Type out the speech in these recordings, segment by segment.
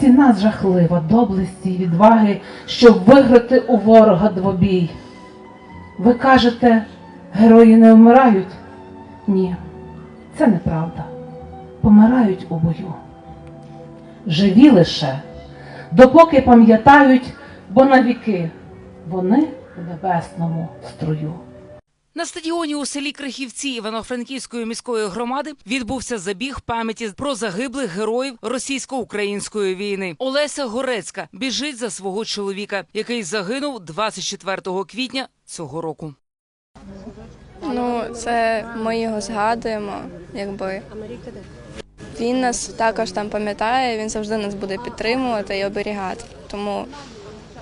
Ціна жахлива доблесті й відваги, щоб виграти у ворога двобій. Ви кажете, герої не вмирають? Ні, це неправда. Помирають у бою. Живі лише, допоки пам'ятають, бо навіки вони в небесному струю. На стадіоні у селі Крихівці Івано-Франківської міської громади відбувся забіг пам'яті про загиблих героїв російсько-української війни. Олеся Горецька біжить за свого чоловіка, який загинув 24 квітня цього року. Ну, це ми його згадуємо, якби. Він нас також там пам'ятає, він завжди нас буде підтримувати і оберігати. Тому,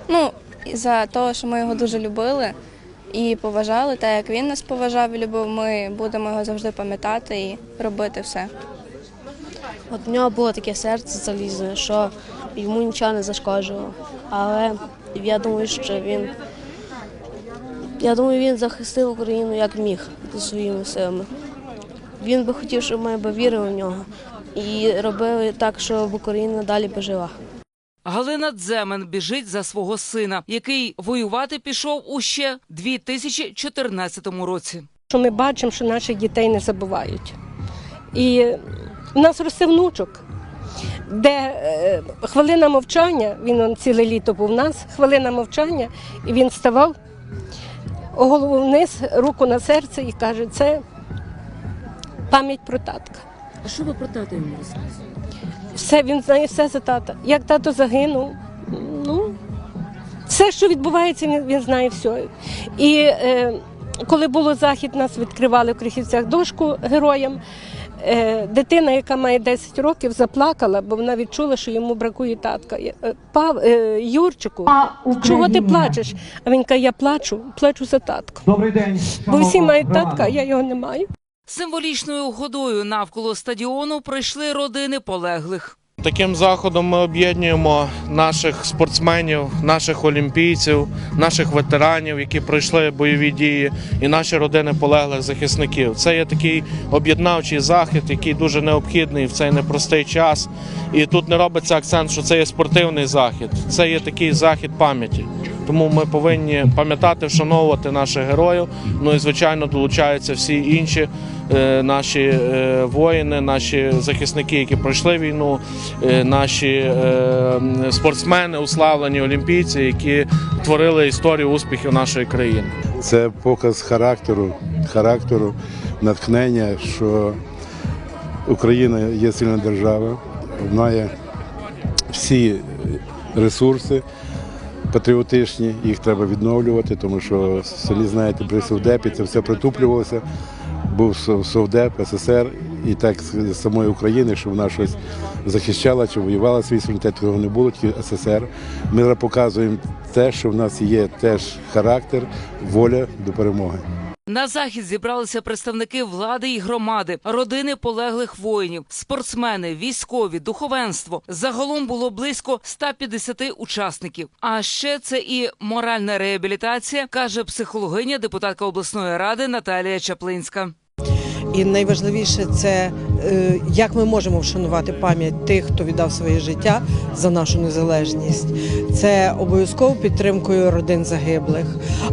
ну, за те, що ми його дуже любили і поважали, так як він нас поважав і любив, ми будемо його завжди пам'ятати і робити все. От в нього було таке серце залізне, що йому нічого не зашкоджувало. Але я думаю, що він. Я думаю, він захистив Україну як міг своїми силами. Він би хотів, щоб ми вірили в нього і робили так, щоб Україна далі би жила. Галина Дземен біжить за свого сина, який воювати пішов у ще 2014 році. що ми бачимо, що наших дітей не забувають. І в нас росте внучок, де е, хвилина мовчання, він он ціле літо був у нас, хвилина мовчання, і він вставав, голову вниз, руку на серце і каже, це пам'ять про татка. А що ви про тата йому розказуєте? Все, він знає все за тата. Як тато загинув, ну, все, що відбувається, він, він знає все. І е, коли було захід, нас відкривали в Крихівцях дошку героям. Е, дитина, яка має 10 років, заплакала, бо вона відчула, що йому бракує татка. Е, Пав, е, Юрчику, чого ти плачеш? А він каже, я плачу, плачу за татку. Добрий день. Бо всі мають татка, а я його не маю. Символічною ходою навколо стадіону пройшли родини полеглих. Таким заходом ми об'єднуємо наших спортсменів, наших олімпійців, наших ветеранів, які пройшли бойові дії, і наші родини полеглих захисників. Це є такий об'єднавчий захід, який дуже необхідний в цей непростий час. І тут не робиться акцент, що це є спортивний захід, це є такий захід пам'яті. Тому ми повинні пам'ятати, вшановувати наших героїв. Ну і звичайно долучаються всі інші е, наші е, воїни, наші захисники, які пройшли війну, е, наші спортсмени, уславлені олімпійці, які творили історію успіхів нашої країни. Це показ характеру, характеру, натхнення, що Україна є сильна держава, має всі ресурси патріотичні, їх треба відновлювати, тому що самі знаєте, при Совдепі це все притуплювалося. Був Совдеп, СССР, і так з самої України, що вона щось захищала чи воювала свій суверенітет, того не було, тільки СССР. Ми показуємо те, що в нас є теж характер, воля до перемоги. На захід зібралися представники влади і громади, родини полеглих воїнів, спортсмени, військові, духовенство. Загалом було близько 150 учасників. А ще це і моральна реабілітація, каже психологиня, депутатка обласної ради Наталія Чаплинська. І найважливіше це е, як ми можемо вшанувати пам'ять тих, хто віддав своє життя за нашу незалежність. Це обов'язково підтримкою родин загиблих.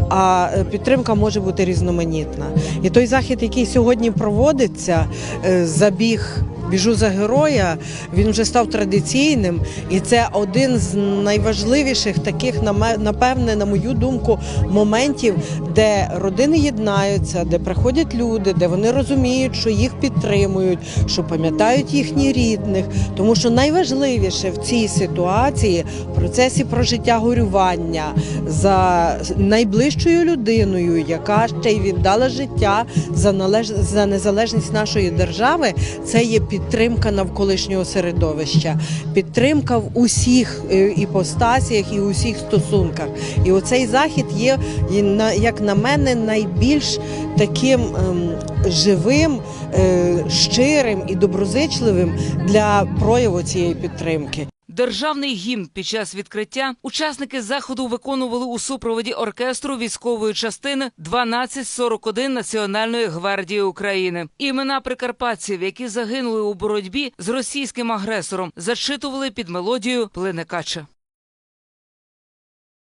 А е, підтримка може бути різноманітна. І той захід, який сьогодні проводиться, е, забіг. Біжу за героя, він вже став традиційним, і це один з найважливіших таких, напевне, на мою думку, моментів, де родини єднаються, де приходять люди, де вони розуміють, що їх підтримують, що пам'ятають їхніх рідних. Тому що найважливіше в цій ситуації в процесі прожиття горювання за найближчою людиною, яка ще й віддала життя за належ... за незалежність нашої держави, це є підтримка навколишнього середовища, підтримка в усіх е, іпостасіях і усіх стосунках. І оцей захід є, як на мене, найбільш таким ем, живим, е, щирим і доброзичливим для прояву цієї підтримки. Державний гімн під час відкриття учасники заходу виконували у супроводі оркестру військової частини 1241 Національної гвардії України. Імена прикарпатців, які загинули у боротьбі з російським агресором, зачитували під мелодію Плине Кача.